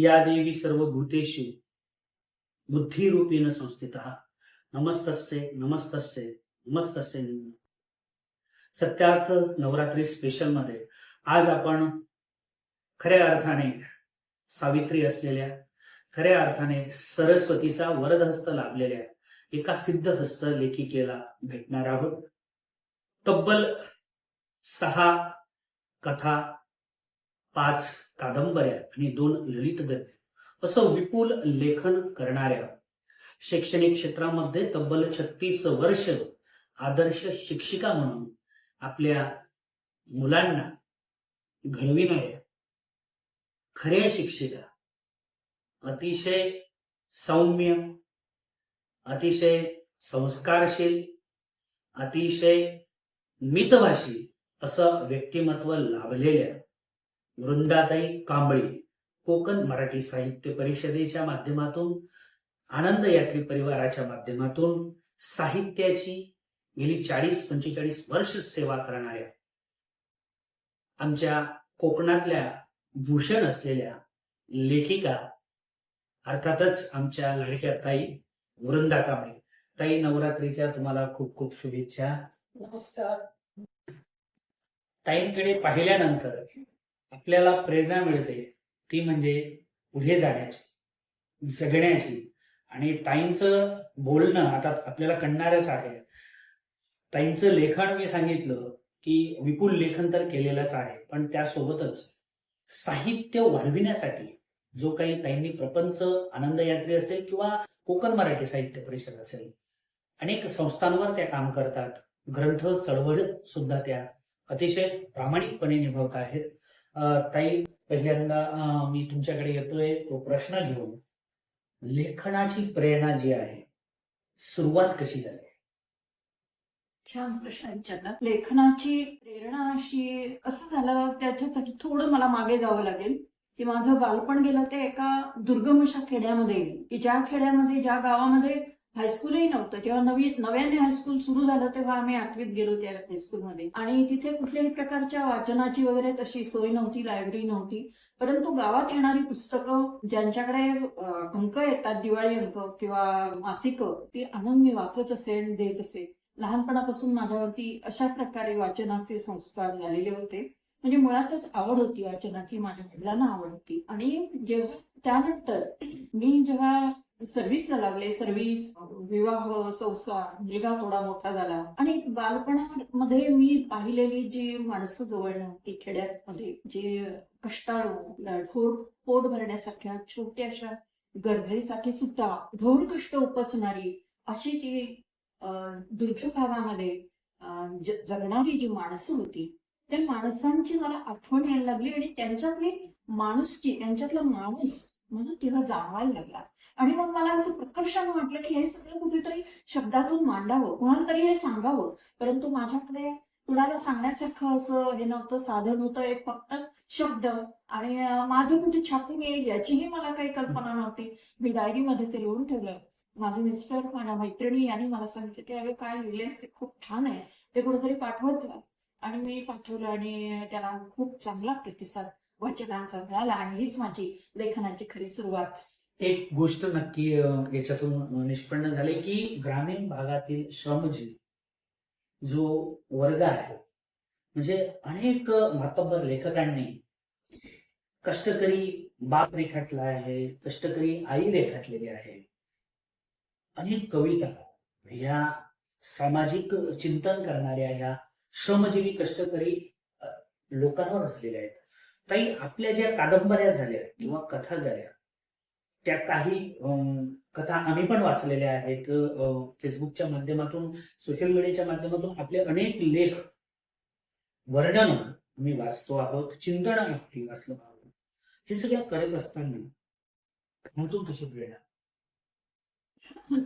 या देवी सर्व भूतेषु बुद्धिरूपेण संस्थित। नमस्तस्य नमस्तस्य नमस्तस्य सत्यार्थ नवरात्री स्पेशलमध्ये आज आपण खऱ्या अर्थाने सावित्री असलेल्या खऱ्या अर्थाने सरस्वतीचा वरदहस्त लाभलेल्या एका सिद्धहस्त लेखिकेला भेटणार आहोत. तब्बल सहा कथा पाच कादंबऱ्या आणि दोन ललित गद्य असं विपुल लेखन करणाऱ्या शैक्षणिक क्षेत्रामध्ये तब्बल छत्तीस वर्ष आदर्श शिक्षिका म्हणून आपल्या मुलांना घडविणाऱ्या खऱ्या शिक्षिका अतिशय सौम्य अतिशय संस्कारशील अतिशय मितभाषी असं व्यक्तिमत्व लाभलेल्या वृंदाताई कांबळी कोकण मराठी साहित्य परिषदेच्या माध्यमातून आनंद यात्री परिवाराच्या माध्यमातून साहित्याची गेली चाळीस पंचेचाळीस वर्ष सेवा करणाऱ्या आमच्या कोकणातल्या भूषण असलेल्या लेखिका अर्थातच आमच्या लाडक्या ताई वृंदा कांबळे. ताई नवरात्रीच्या तुम्हाला खूप खूप शुभेच्छा. नमस्कार. ताईंकडे पाहिल्यानंतर आपल्याला प्रेरणा मिळते ती म्हणजे पुढे जाण्याची जगण्याची. आणि ताईंचं बोलणं आता आपल्याला कळणारच आहे. ताईंचं लेखन मी सांगितलं की विपुल लेखन तर केलेलंच आहे पण त्यासोबतच साहित्य वाढविण्यासाठी जो काही ताईंनी प्रपंच आनंद यात्री असेल किंवा कोकण मराठी साहित्य परिषद असेल अनेक संस्थांवर त्या काम करतात. ग्रंथ चळवळ सुद्धा त्या अतिशय प्रामाणिकपणे निभावत आहेत. ताई पहिल्यांदा मी तुमच्याकडे येतोय. तो प्रश्न घेऊन. लेखनाची प्रेरणा जी आहे सुरुवात कशी झाली? छान प्रश्न विचारला लेखनाची प्रेरणा अशी कसं झालं? त्याच्यासाठी थोडं मला मागे जावं लागेल. की माझं बालपण गेलं ते एका दुर्गम अशा खेड्यामध्ये. की ज्या खेड्यामध्ये ज्या गावामध्ये हायस्कूलही नव्हतं. जेव्हा नवी नव्याने हायस्कूल सुरू झालं तेव्हा आम्ही आठवीत गेलो त्या हायस्कूलमध्ये आणि तिथे कुठल्याही प्रकारच्या वाचनाची वगैरे तशी सोय नव्हती लायब्ररी नव्हती. परंतु गावात येणारी पुस्तकं ज्यांच्याकडे अंक येतात दिवाळी अंक किंवा मासिक ती आणून मी वाचत असेल देत असे लहानपणापासून माझ्यावरती अशा प्रकारे वाचनाचे संस्कार झालेले होते. म्हणजे मुळातच आवड होती वाचनाची माझ्या वडिलांना आवड होती. आणि जेव्हा त्यानंतर मी जेव्हा सर्व्हिसला लागले सर्व्हिस विवाह संसार मुलगा थोडा मोठा झाला. आणि बालपणामध्ये मी पाहिलेली जी माणसं जवळ ती खेड्यामध्ये जे कष्टाळू ढोर पोट भरण्यासारख्या छोट्याशा गरजेसाठी सुद्धा ढोर कष्ट उपसणारी अशी ती दुर्गम भागामध्ये जगणारी जी माणसं होती त्या माणसांची मला आठवण यायला लागली आणि त्यांच्यातली माणुसकी त्यांच्यातला माणूस मला तेव्हा जाणवायला लागला. आणि मग मला असं प्रकर्षानं वाटलं की हे सगळं कुठेतरी शब्दातून मांडावं कुणाला तरी हे सांगावं. परंतु माझ्याकडे कुणाला सांगण्यासारखं असं हे नव्हतं साधन होतं एक फक्त शब्द. आणि माझं कुठे छापून येईल याचीही मला काही कल्पना नव्हती. मी डायरीमध्ये ते लिहून ठेवलं. माझे मिस्टर माझ्या मैत्रिणी यांनी मला सांगितलं की अगं काय लिहिलेस ते? खूप छान आहे. ते कुठेतरी पाठवत जा. आणि मी पाठवलं आणि त्याला खूप चांगला प्रतिसाद वाचकांचा मिळाला. आणि हीच माझी लेखनाची खरी सुरुवात. एक गोष्ट नक्की याच्यातून निष्पन्न झाली की ग्रामीण भागातील श्रमजीवी जो वर्ग आहे म्हणजे अनेक मातब्बर लेखकांनी कष्टकरी बाप रेखाटला आहे कष्टकरी आई रेखाटलेली आहे. अनेक कविता ह्या सामाजिक चिंतन करणाऱ्या ह्या श्रमजीवी कष्टकरी लोकांवर झालेल्या आहेत. ताई आपल्या ज्या कादंबऱ्या झाल्या किंवा कथा झाल्या त्या काही कथा आम्ही पण वाचलेल्या आहेत. फेसबुकच्या माध्यमातून सोशल मीडियाच्या माध्यमातून आपले अनेक लेख वर्णन आम्ही वाचतो आहोत चिंतन आपली वाचलो आहोत. हे सगळं करत असताना ह्यातून कशी प्रेरणा?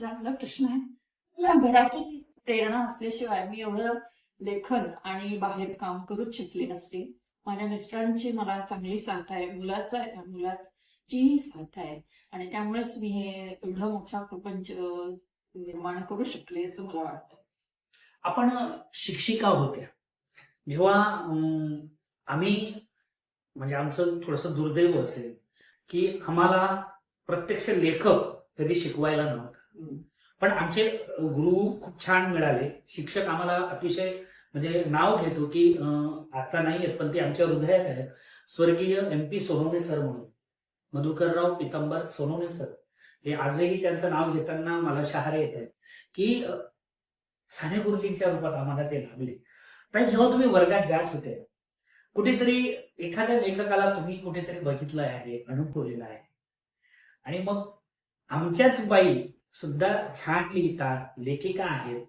चांगला प्रश्न आहे. मला घरातून प्रेरणा असल्याशिवाय मी एवढं लेखन आणि बाहेर काम करूच शकले नसते. माझ्या मिस्टरांची मला चांगली साथ आहे. मुलाचा मुलात मुलाचीही साथ आहे. आणि त्यामुळेच मी हे एवढा मोठा प्रपंच निर्माण करू शकले असं मला वाटतं. आपण शिक्षिका होत्या. जेव्हा आम्ही म्हणजे आमचं थोडंसं दुर्दैव असेल की आम्हाला प्रत्यक्ष लेखक कधी शिकवायला नव्हता. पण आमचे गुरु खूप छान मिळाले. शिक्षक आम्हाला अतिशय म्हणजे नाव घेतो की आता नाही आहेत पण ते आमच्या हृदयात आहेत. स्वर्गीय एम पी सोनवणे सर म्हणून. मधुकरराव पितंबर सोनवणे सर. हे आजही त्यांचं नाव घेताना मला शहारे येत आहेत. की साने गुरुजींच्या रूपात आम्हाला ते लाभले. पण जेव्हा तुम्ही वर्गात जात होते कुठेतरी एखाद्या लेखकाला तुम्ही कुठेतरी बघितलं आहे अनुभवलेलं आहे. आणि मग आमच्याच बाई सुद्धा छान लिहितात लेखिका आहेत.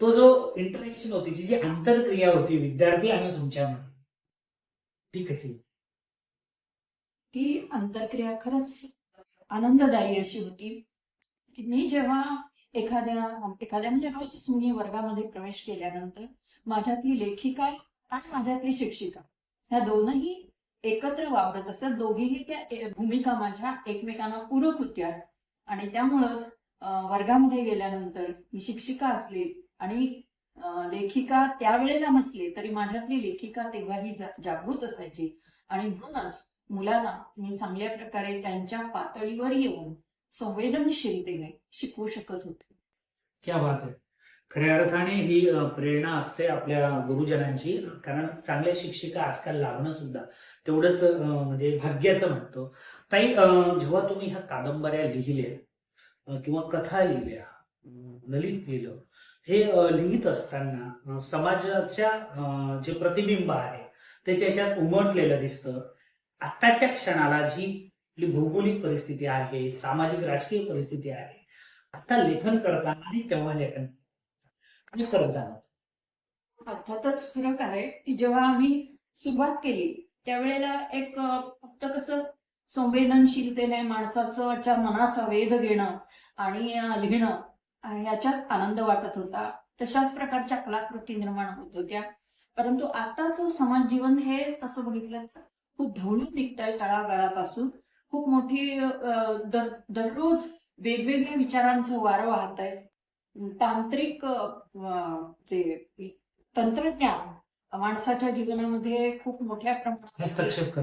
तो जो इंटरॅक्शन होती जी जी आंतरक्रिया होती विद्यार्थी आणि तुमच्यामध्ये. ती कशी ती अंतरक्रिया खरंच आनंददायी अशी होती. की मी जेव्हा एखाद्या एखाद्या म्हणजे रोजच मी वर्गामध्ये प्रवेश केल्यानंतर माझ्यातली लेखिका आणि माझ्यातली शिक्षिका ह्या दोनही एकत्र वावरत असत. दोघीही त्या भूमिका माझ्या एकमेकांना पूरक होत्या. आणि त्यामुळंच वर्गामध्ये गेल्यानंतर मी शिक्षिका असली आणि लेखिका त्यावेळेला नसली तरी माझ्यातली लेखिका तेव्हाही जागृत असायची. आणि म्हणूनच मुलांना मी चांगल्या प्रकारे त्यांच्या पातळीवर येऊन संवेदनशीलतेने शिकवू शकत होते. क्या बात आहे खऱ्या अर्थाने ही प्रेरणा असते आपल्या गुरुजनांची कारण चांगल्या शिक्षिका आजकाल लागणं सुद्धा तेवढंच म्हणजे भाग्याचं म्हणतो. ताई जेव्हा तुम्ही ह्या कादंबऱ्या लिहिल्या किंवा कथा लिहिल्या ललित लिहिलं हे लिहित असताना समाजाच्या जे प्रतिबिंब आहे ते त्याच्यात उमटलेलं दिसतं. आत्ताच्या क्षणाला जी आपली भौगोलिक परिस्थिती आहे सामाजिक राजकीय परिस्थिती आहे आता लेखन करताना आणि तेव्हा लेखन आणि फरक जाणवतो. अर्थातच फरक आहे की जेव्हा आम्ही सुरुवात केली त्यावेळेला एक फक्त कसं संवेदनशीलतेने माणसाचं मनाचा वेध घेणं आणि लिहिणं ह्याच्यात आनंद वाटत होता तशाच प्रकारच्या कलाकृती निर्माण होत होत्या. परंतु आताचं समाज जीवन हे असं बघितलं तर खूप ढवळून निघतंय तळागाळापासून. खूप मोठी दर दररोज वेगवेगळ्या विचारांचं वारं वाहत आहे तांत्रिक जे तंत्रज्ञान माणसाच्या जीवनामध्ये खूप मोठ्या प्रमाणात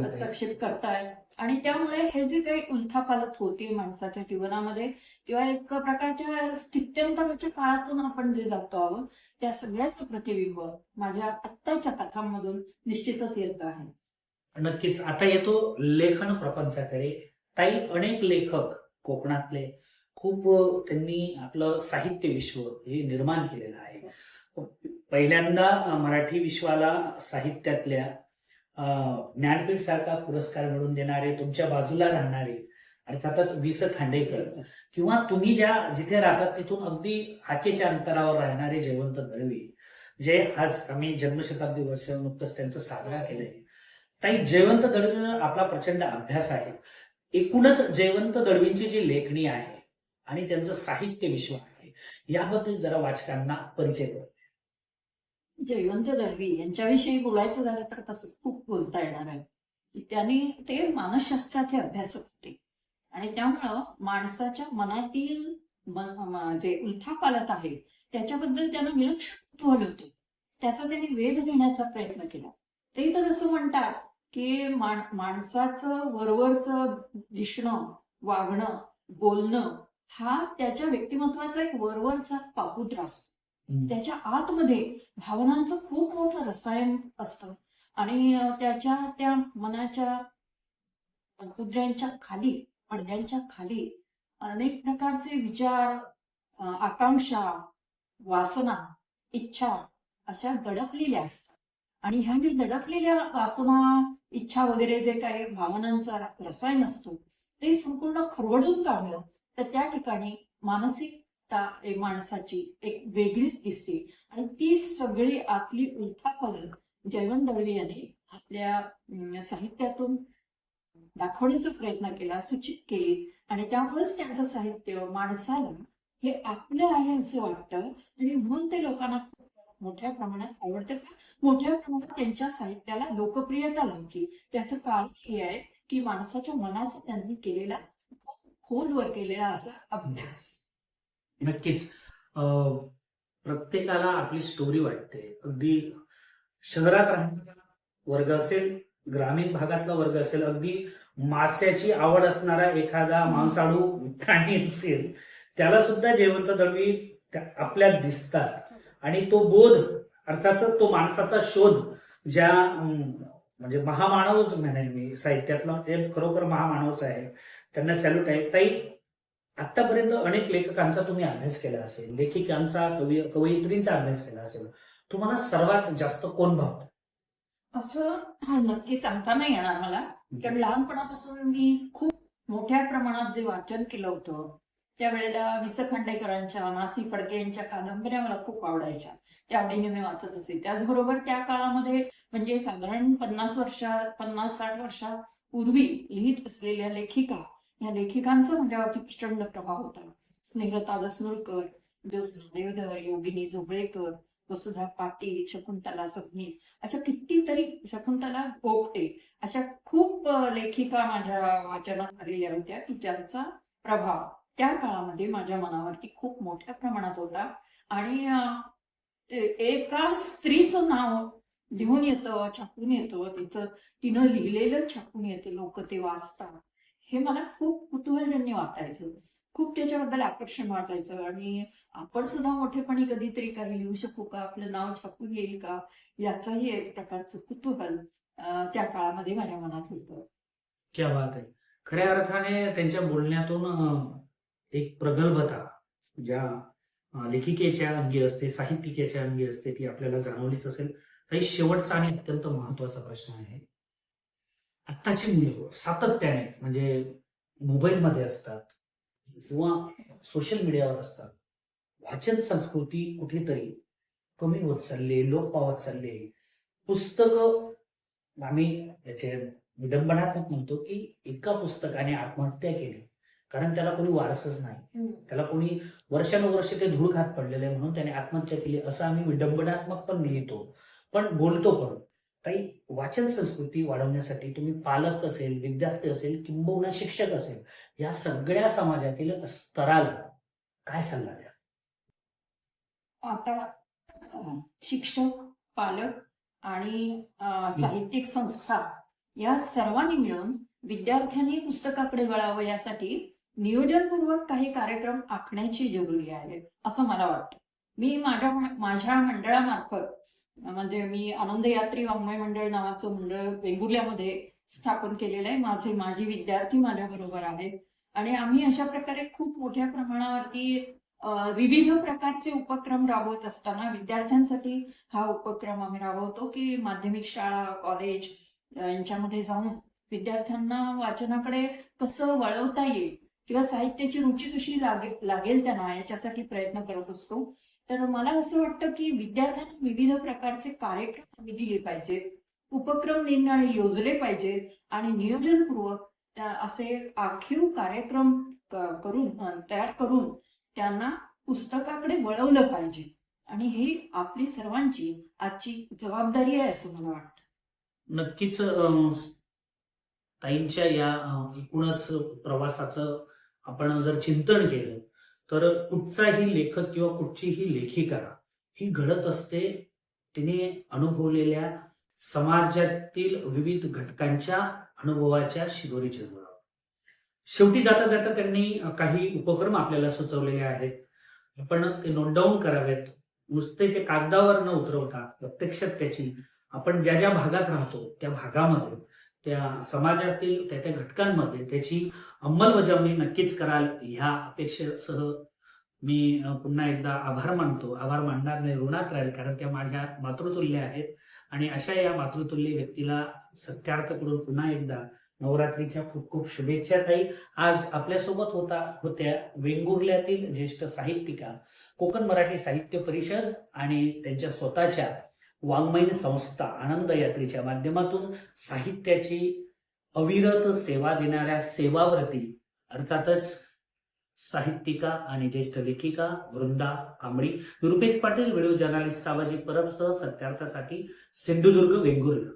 हस्तक्षेप करतायत आणि त्यामुळे हे जे काही उलथापालत होते माणसाच्या जीवनामध्ये किंवा एक प्रकारच्या स्थित्यंतराच्या काळातून आपण जे जातो आहोत त्या सगळ्याचं प्रतिबिंब माझ्या आत्ताच्या कथांमधून निश्चितच येत आहे. नक्कीच. आता येतो लेखन प्रपंचाकडे. ताई अनेक लेखक कोकणातले खूप त्यांनी आपलं साहित्य विश्व हे निर्माण केलेलं आहे. पहिल्यांदा मराठी विश्वाला साहित्यातल्या ज्ञानपीठ सारखा पुरस्कार मिळवून देणारे तुमच्या बाजूला राहणारे अर्थातच वि स खांडेकर किंवा तुम्ही ज्या जिथे राहतात तिथून अगदी हाकेच्या अंतरावर राहणारे जयवंत दळवी जे आज आम्ही जन्मशताब्दी वर्ष नुकतंच त्यांचं साजरा केलंय. ताई जयवंत दळवींवर आपला प्रचंड अभ्यास आहे. एकूणच जयवंत दळवींची जी लेखणी आहे आणि त्यांचं साहित्य विश्व आहे याबद्दल जरा वाचकांना परिचय करू जयवंत दळवी यांच्याविषयी बोलायचं झालं तर तसं खूप बोलता येणार आहे. त्यांनी ते मानसशास्त्राचे अभ्यासक होते. आणि त्यामुळं माणसाच्या मनातील मन- जे उलथापालत आहे त्याच्याबद्दल त्यांना विलक्षण कुतूहल होते. त्याचा त्यांनी वेध घेण्याचा प्रयत्न केला. ते तर असं म्हणतात की माण माणसाचं वरवरचं दिसणं वागणं बोलणं हा त्याच्या व्यक्तिमत्वाचा एक वरवरचा पापुद्रा असतो. त्याच्या आतमध्ये भावनांचं खूप मोठं रसायन असतं आणि त्याच्या त्या मनाच्या कुत्र्यांच्या खाली पडद्यांच्या खाली अनेक प्रकारचे विचार आकांक्षा वासना इच्छा अशा दडपलेल्या असतात. आणि ह्या जे दडपलेल्या वासना इच्छा वगैरे जे काही भावनांचा रसायन असतो ते संपूर्ण खरवडून काढलं तर त्या ठिकाणी मानसिकता माणसाची एक वेगळीच दिसते. आणि ती सगळी आतली उलथापालट जयवंत दळवी यांनी आपल्या साहित्यातून दाखवण्याचा प्रयत्न केला सूचित केली. आणि त्यामुळेच त्यांचं साहित्य माणसाला हे आपलं आहे असं वाटतं. आणि म्हणून ते लोकांना खूप मोठ्या प्रमाणात आवडतं. का मोठ्या प्रमाणात त्यांच्या साहित्याला लोकप्रियता लागली त्याचं कारण हे आहे की माणसाच्या मनाचा त्यांनी केलेला खोलवर केलेला असा अभ्यास. नक्कीच. अं, प्रत्येकाला आपली स्टोरी वाटते. अगदी शहरात राहणारा वर्ग असेल ग्रामीण भागातला वर्ग असेल अगदी मास्याची आवड असणारा एखादा मांसाळू प्राणी असेल त्याला सुद्धा जयवंत दळवी आपल्या आपल्यात दिसतात. आणि तो बोध अर्थातच तो माणसाचा शोध ज्या म्हणजे महामानवच म्हणेन मी साहित्यातला ते खरोखर महामानवच आहे. त्यांना सॅल्यूट आहे. ताई आतापर्यंत अनेक लेखकांचा तुम्ही अभ्यास केला असेल लेखिकांचा कवी कवयित्रींचा अभ्यास केला असेल तुम्हाला सर्वात जास्त कोण भावतं? असं हा, नक्की सांगता नाही येणार मला. कारण लहानपणापासून मी खूप मोठ्या प्रमाणात जे वाचन केलं होतं त्यावेळेला वि स खांडेकरांच्या नासी फडके यांच्या कादंबऱ्या मला खूप आवडायच्या. त्या आवडीने मी वाचत असे. त्याचबरोबर त्या काळामध्ये म्हणजे साधारण पन्नास वर्षा पन्नास साठ वर्षापूर्वी लिहित असलेल्या लेखिका या लेखिकांचा माझ्यावरती प्रचंड प्रभाव होता. स्नेहलता दसनुरकर ज्योत्स्ना देवधर योगिनी जोगळेकर वसुधा पाटील शकुंतला सबनीस अशा कितीतरी शकुंतला गोपटे अशा खूप लेखिका माझ्या वाचनात आलेल्या होत्या की ज्यांचा प्रभाव त्या काळामध्ये माझ्या मनावरती खूप मोठ्या प्रमाणात होता. आणि एका स्त्रीचं नाव लिहून येतं छापून येतं. तिचं तिनं लिहिलेलं छापून येते लोक ते वाचतात. हे मला खूप कुतूहलजन्य वाटायचं. खूप त्याच्याबद्दल आकर्षण वाटायचं. आणि आपण सुद्धा मोठेपणी कधीतरी काही लिहू शकू का? आपलं नाव छापून येईल का? याचाही एक प्रकारचं कुतूहल त्या काळामध्ये माझ्या मनात होतं. क्या बात आहे. खऱ्या अर्थाने त्यांच्या बोलण्यातून एक प्रगल्भता ज्या लेखिकेच्या अंगी असते साहित्यिकेच्या अंगी असते ती आपल्याला जाणवलीच असेल. काही शेवटचा आणि अत्यंत महत्त्वाचा प्रश्न आहे. आत्ताची मुलं सातत्याने म्हणजे मोबाईलमध्ये असतात किंवा सोशल मीडियावर असतात. वाचन संस्कृती कुठेतरी कमी होत चालली लोप पावत चालले. पुस्तक आम्ही याचे विडंबनात्मक म्हणतो की एका पुस्तकाने आत्महत्या केली. कारण त्याला कोणी वारसच नाही. त्याला कोणी वर्षानुवर्ष ते धूळ खात पडलेले आहे म्हणून त्याने आत्महत्या केली. असं आम्ही विडंबनात्मक पण लिहितो. पण बोलतो पण. काही वाचन संस्कृती वाढवण्यासाठी तुम्ही पालक असेल विद्यार्थी असेल किंबहुना शिक्षक असेल या सगळ्या समाजातील स्तराला काय सल्ला द्या? आता शिक्षक पालक आणि साहित्यिक संस्था या सर्वांनी मिळून विद्यार्थ्यांनी पुस्तकाकडे वळावं यासाठी नियोजनपूर्वक काही कार्यक्रम आखण्याची जरुरी आहे असं मला वाटतं. मी माझ्या माझ्या मंडळामार्फत म्हणजे मी आनंद यात्री वाङ्मय मंडळ नावाचं मंडळ वेंगुर्ल्यामध्ये स्थापन केलेलं आहे. माझे माजी विद्यार्थी माझ्या बरोबर आहेत. आणि आम्ही अशा प्रकारे खूप मोठ्या प्रमाणावरती विविध प्रकारचे उपक्रम राबवत असताना विद्यार्थ्यांसाठी हा उपक्रम आम्ही राबवतो की माध्यमिक शाळा कॉलेज यांच्यामध्ये जाऊन विद्यार्थ्यांना वाचनाकडे कसं वळवता येईल किंवा साहित्याची रुची कशी लागेल लागेल त्यांना याच्यासाठी प्रयत्न करत असतो. तर मला असं वाटतं की विद्यार्थ्यांना विविध प्रकारचे कार्यक्रम आम्ही दिले पाहिजेत उपक्रम निर्णय योजले पाहिजेत आणि नियोजनपूर्वक असे आखीव कार्यक्रम करून तयार करून त्यांना पुस्तकाकडे वळवलं पाहिजे. आणि ही आपली सर्वांची आजची जबाबदारी आहे असं मला वाटतं. नक्कीच ताईंच्या या एकूणच प्रवासाचं आपण जर चिंतन केलं तर कुठचाही लेखक किंवा कुठचीही लेखिका ही घडत असते. तिने अनुभवलेल्या समाजातील विविध घटकांच्या अनुभवाच्या शिदोरीच्या जोरावर शेवटी जाता जाता त्यांनी काही उपक्रम आपल्याला सुचवलेले आहेत. आपण ते नोट डाऊन करावेत. नुसते ते कागदावर न उतरवता प्रत्यक्षात त्याची आपण ज्या ज्या भागात राहतो त्या भागामध्ये त्या समाजातील त्या त्या घटकांमध्ये त्याची अंमलबजावणी नक्कीच कराल ह्या अपेक्षेसह मी पुन्हा एकदा आभार मानतो. आभार मानणार नाही ऋणात राहील कारण त्या माझ्या मातृतुल्य आहेत. आणि अशा या मातृतुल्य व्यक्तीला सत्यार्थ करून पुन्हा एकदा नवरात्रीच्या खूप खूप शुभेच्छा. ताई आज आपल्यासोबत होता होत्या वेंगुर्ल्यातील ज्येष्ठ साहित्यिका कोकण मराठी साहित्य परिषद आणि त्यांच्या स्वतःच्या वाङ्मयीन संस्था आनंद यात्रेच्या माध्यमातून साहित्याची अविरत सेवा देणाऱ्या सेवाव्रती अर्थातच साहित्यिका आणि ज्येष्ठ लेखिका वृंदा कांबळी रुपेश पाटील व्हिडिओ जर्नालिस्ट सामाजिक परबसह सत्यार्थासाठी सिंधुदुर्ग वेंगुर्ला.